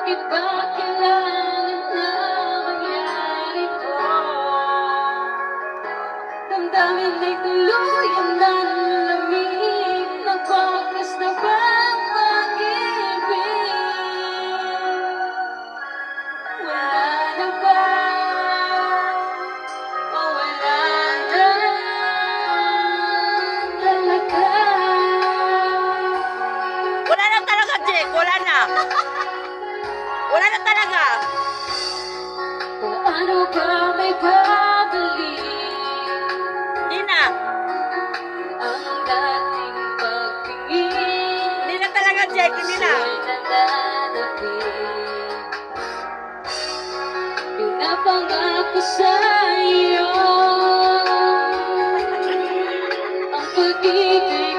Bakit ba kailangan na mangyari to? Damdamin ay tuluyan na nalamig Nagbakas na ba ang pag-ibig? Wala na ba? O wala na talaga? Wala talaga, Jake! Wala! Wala na talaga. Ano ba may pabalik? Hindi na. Ang dating pagtingin. Hindi na talaga, Jack. Hindi na. Pinapangako sa iyo Ang pag-ibig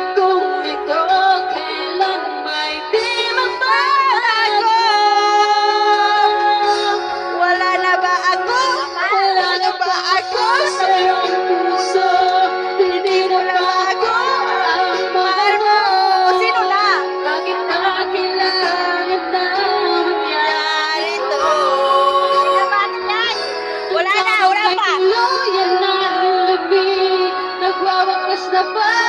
the fire.